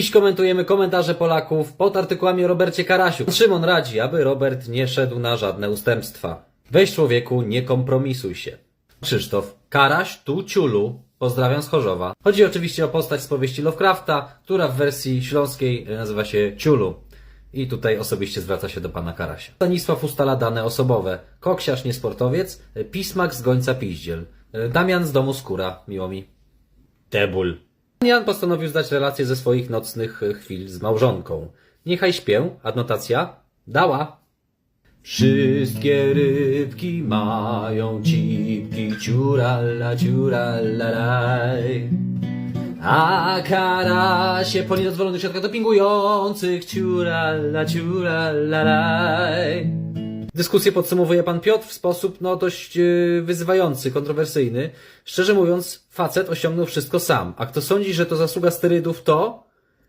Dziś komentujemy komentarze Polaków pod artykułami o Robercie Karasiu. Szymon radzi, aby Robert nie szedł na żadne ustępstwa. Weź człowieku, nie kompromisuj się. Krzysztof. Karaś, tu ciulu. Pozdrawiam z Chorzowa. Chodzi oczywiście o postać z powieści Lovecrafta, która w wersji śląskiej nazywa się Ciulu. I tutaj osobiście zwraca się do pana Karasia. Stanisław ustala dane osobowe. Koksiarz, niesportowiec. Pismak z gońca piździel. Damian z domu skóra. Miło mi. Debul. Jan postanowił zdać relację ze swoich nocnych e, chwil z małżonką. Niechaj śpię, adnotacja, dała. Wszystkie rybki mają cipki, ciurala, ciuralalaj. A karasie po niedozwolonych środkach dopingujących, ciurala, ciuralalaj. Dyskusję podsumowuje pan Piotr w sposób no dość yy, wyzywający, kontrowersyjny. Szczerze mówiąc, facet osiągnął wszystko sam. A kto sądzi, że to zasługa sterydów, to